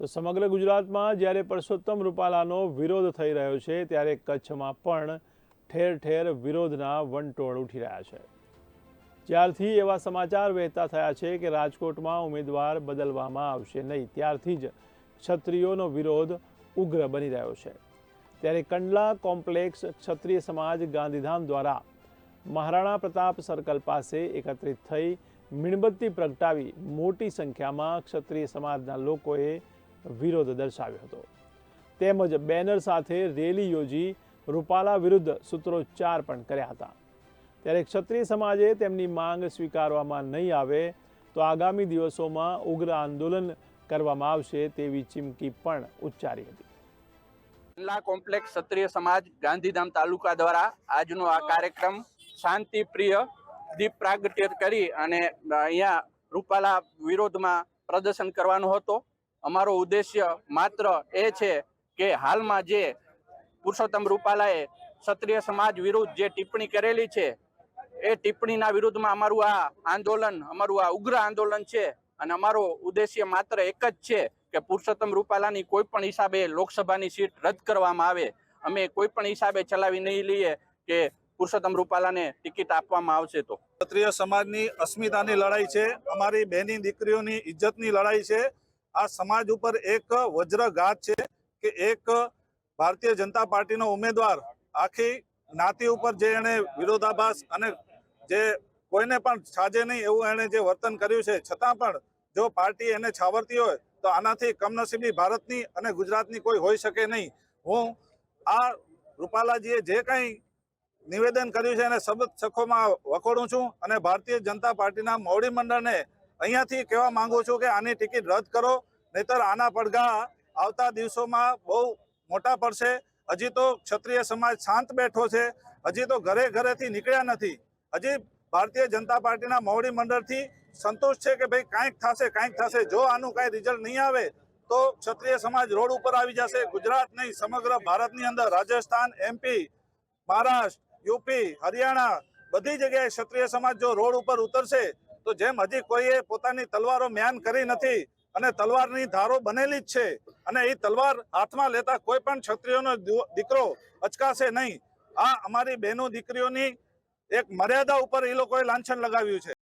તો સમગ્ર ગુજરાતમાં જ્યારે પરસોત્તમ રૂપાલાનો વિરોધ થઈ રહ્યો છે, ત્યારે કચ્છમાં પણ ઠેર ઠેર વિરોધના વંટોળ ઉઠી રહ્યા છે. જ્યારથી એવા સમાચાર વહેતા થયા છે કે રાજકોટમાં ઉમેદવાર બદલવામાં આવશે નહીં, ત્યારથી જ ક્ષત્રિયોનો વિરોધ ઉગ્ર બની રહ્યો છે. ત્યારે કંડલા કોમ્પ્લેક્સ ક્ષત્રિય સમાજ ગાંધીધામ દ્વારા મહારાણા પ્રતાપ સર્કલ પાસે એકત્રિત થઈ મીણબત્તી પ્રગટાવી મોટી સંખ્યામાં ક્ષત્રિય સમાજના લોકોએ વિરોધ દર્શાવ્યો હતો. તેમજ બેનર સાથે રેલી યોજી રૂપાલા વિરુદ્ધ સૂત્રોચ્ચાર પણ કર્યા હતા. ત્યારે ક્ષત્રિય સમાજે તેમની માંગ સ્વીકારવામાં નહીં આવે તો આગામી દિવસોમાં ઉગ્ર આંદોલન કરવામાં આવશે તેવી ચીમકી પણ ઉચ્ચારી હતી. જિલ્લા કોમ્પ્લેક્સ ક્ષત્રિય સમાજ ગાંધીધામ તાલુકા દ્વારા આજનો આ કાર્યક્રમ શાંતિપ્રિય દીપ પ્રાગટ્ય કરી અને અહીંયા રૂપાલા વિરોધમાં પ્રદર્શન કરવાનો હતો. અમારો ઉદ્દેશ્ય માત્ર એ છે કે હાલમાં જે પુરુષોત્તમ રૂપાલાએ ક્ષત્રિય સમાજ વિરુદ્ધ જે ટિપ્પણી કરેલી છે, એ ટિપ્પણીના વિરુદ્ધમાં અમારું આ આંદોલન, અમારું આ ઉગ્ર આંદોલન છે અને અમારો ઉદ્દેશ્ય માત્ર એક જ છે કે પુરુષોત્તમ રૂપાલાની કોઈ પણ હિસાબે લોકસભાની સીટ રદ કરવામાં આવે. અમે કોઈ પણ હિસાબે ચલાવી નહીં લઈએ કે પુરુષોત્તમ રૂપાલાને ટિકિટ આપવામાં આવશે તો. ક્ષત્રિય સમાજની અસ્મિતાની લડાઈ છે, અમારી બહેની દીકરીઓની ઇજ્જતની લડાઈ છે આ સમાજ ઉપર એક વજ્રઘાત છે કે એક ભારતીય જનતા પાર્ટીનો ઉમેદવાર આખી જ્ઞાતિ ઉપર જે એણે વિરોધાભાસ અને જે કોઈને પણ છાજે નહીં એવું એણે જે વર્તન કર્યું છે, છતાં પણ જો પાર્ટી એને છાવરતી હોય તો આનાથી કમનસીબી ભારતની અને ગુજરાતની કોઈ હોઈ શકે નહીં. હું આ રૂપાલાજીએ જે કંઈ નિવેદન કર્યું છે એને શબ્દ સખોમાં વખોડું છું અને ભારતીય જનતા પાર્ટીના મોવડી મંડળને અહીંયાથી કહેવા માંગુ છું કે આની ટિકિટ રદ કરો, નહીતર આના પડઘા આવતા દિવસોમાં બહુ મોટા પડશે. હજી તો ક્ષત્રિય સમાજ શાંત બેઠો છે. હજી તો ઘરે ઘરેથી નીકળ્યા નથી. હજી ભારતીય જનતા પાર્ટીના મોવડી મંડળથી સંતોષ છે કે ભાઈ કાંઈક થશે કાંઈક થશે. જો આનું કાંઈ રિઝલ્ટ નહીં આવે, તો ક્ષત્રિય સમાજ રોડ ઉપર આવી જશે. ગુજરાત નહીં, સમગ્ર ભારતની અંદર. રાજસ્થાન એમપી મહારાષ્ટ્ર યુપી હરિયાણા બધી જગ્યાએ ક્ષત્રિય સમાજ જો રોડ ઉપર ઉતરશે તો જેમ હજી કોઈએ પોતાની તલવારો મ્યાન કરી નથી અને તલવારની ધારો બનેલી જ છે અને એ તલવાર હાથમાં લેતા કોઈ પણ ક્ષત્રિયોનો દીકરો અચકાશે નહીં. આ અમારી બહેનો દીકરીઓની એક મર્યાદા ઉપર એ લોકોએ લાંછન લગાવ્યું છે.